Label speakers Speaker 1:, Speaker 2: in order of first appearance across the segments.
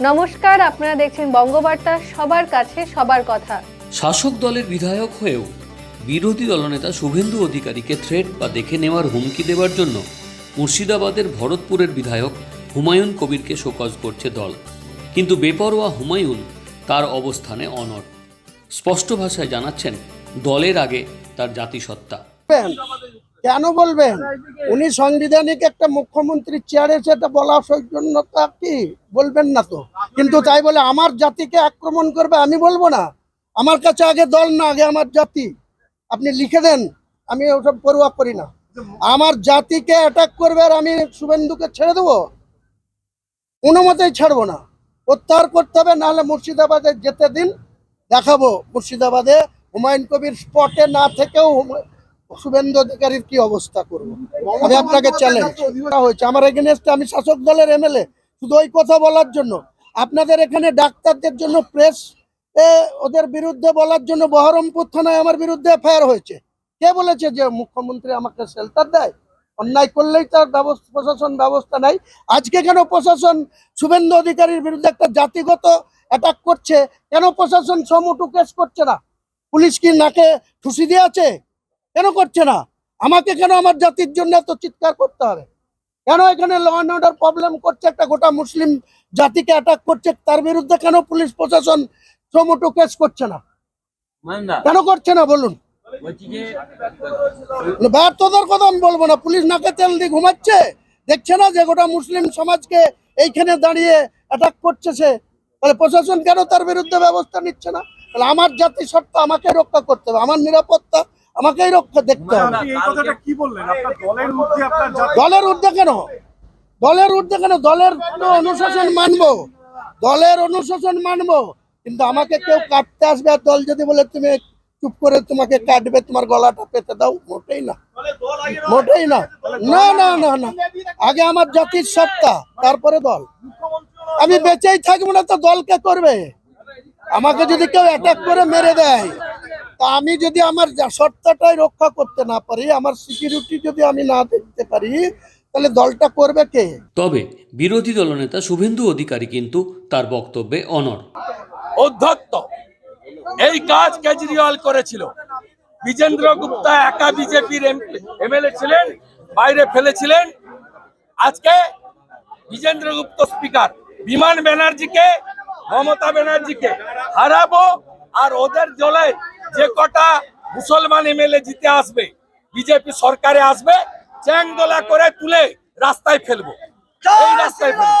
Speaker 1: নমস্কার আপনারা দেখছেন বঙ্গবার্তা সবার কাছে সবার কথা।
Speaker 2: শাসক দলের বিধায়ক হয়েও বিরোধী দলনেতা শুভেন্দু অধিকারীকে থ্রেট বা দেখে নেওয়ার হুমকি দেওয়ার জন্য মুর্শিদাবাদের ভরতপুরের বিধায়ক হুমায়ুন কবিরকে শোকজ করছে দল। কিন্তু বেপরোয়া হুমায়ুন তার অবস্থানে অনড়। স্পষ্ট ভাষায় জানাচ্ছেন দলের আগে তার জাতিসত্তা।
Speaker 3: কেন বলবেন? উনি সাংবিধানিক একটা মুখ্যমন্ত্রী চেয়ারে সেটা বলা সৌজন্যতা কি? বলবেন না তো। কিন্তু তাই বলে আমার জাতিকে আক্রমণ করবে আমি বলব না। আমার কাছে আগে দল না, আগে আমার জাতি। আপনি লিখে দেন, আমি ওসব পড়ুয়া করি না। আমার জাতিকে অ্যাটাক করবে আর আমি শুভেন্দুকে ছেড়ে দেবো? কোনো মতেই ছাড়বো না। প্রত্যাহার করতে হবে, নাহলে মুর্শিদাবাদে যেতে দিন, দেখাবো মুর্শিদাবাদে হুমায়ুন কবির স্পটে না থেকেও শুভেন্দু অধিকারীর কি অবস্থা করব? আমি আপনাকে চ্যালেঞ্জ হয়েছে আমার এগেনস্টে আমি শাসক দলের এমএলএ। শুধু ওই কথা বলার জন্য। আপনাদের এখানে ডাক্তারদের জন্য প্রেস ওদের বিরুদ্ধে বলার জন্য বহরমপুর থানায় আমার বিরুদ্ধে এফআইআর হয়েছে। কে বলেছে যে মুখ্যমন্ত্রী আমাকে শেল্টার দেয়? অন্যায় করলেই তার ব্যবস্থা প্রশাসন ব্যবস্থা নাই। আজকে কেন প্রশাসন শুভেন্দু অধিকারীর বিরুদ্ধে একটা জাতিগত অ্যাটাক করছে? কেন প্রশাসন সমুটু কেস করছে না? পুলিশ কি নাকে ঠুসি দিয়ে আছে কেন করছে না? আমাকে কেন আমার জাতির জন্য এত চিৎকার করতে হবে? কেন এখানে ল অ্যান্ড অর্ডার প্রবলেম করছে? একটা গোটা মুসলিম জাতিকে অ্যাটাক করছে তার বিরুদ্ধে কেন পুলিশ প্রশাসন সমুটু কেস করছে না? কেন করছে না বলুন? ব্যর্থতার কথা আমি বলব না। পুলিশ নাকে তেল দিয়ে ঘুমাচ্ছে দেখছে না যে গোটা মুসলিম সমাজকে এইখানে দাঁড়িয়ে অ্যাটাক করছে সে? তাহলে প্রশাসন কেন তার বিরুদ্ধে ব্যবস্থা নিচ্ছে না? তাহলে আমার জাতি সত্তা আমাকে রক্ষা করতে হবে আমার নিরাপত্তা আমাকেই রক্ষা দেখতে হবে।
Speaker 4: দলের
Speaker 3: ঊর্ধ্বে কেন? দলের ঊর্ধ্বে কেন? দলের অনুশাসন মানবো। দলের অনুশাসন মানবো। কিন্তু আমাকে কেউ কাটতে আসবে আর দল যদি বলে তুমি চুপ করে তোমাকে কাটবে তোমার গলাটা পেতে দাও মোটেই না। মোটেই না। না না না না। আগে আমার জাতির সত্তা তারপরে দল। আমি বেঁচেই থাকব না তো দলকে করবে? আমাকে যদি কেউ অ্যাটাক করে মেরে দেয় তা আমি যদি আমার যা- সত্তাটাই রক্ষা করতে না পারি আমার সিকিউরিটি যদি আমি না দেখতে পারি তাহলে দলটা করবে কে?
Speaker 2: তবে বিরোধী দলনেতা শুভেন্দু অধিকারী কিন্তু তার বক্তব্যে অনড়।
Speaker 5: অধ্যত্ত এই কাজ কেজরিওয়াল করেছিল। বিজেন্দ্র গুপ্তা একা বিজেপির এমএলএ ছিলেন বাইরে ফেলেছিলেন। আজকে বিজেন্দ্র গুপ্ত স্পিকার বিমান ব্যানার্জিকে মমতা ব্যানার্জিকে হারাবো আর ওদের জলে যে কটা মুসলমান এমএলএ জিতে আসবে, বিজেপি সরকারে আসবে, চ্যাংদোলা করে তুলে রাস্তায় ফেলব। এই রাস্তায় ফেলব।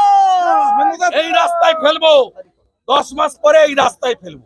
Speaker 5: এই রাস্তায় ফেলব। দশ মাস পরে এই রাস্তায় ফেলব।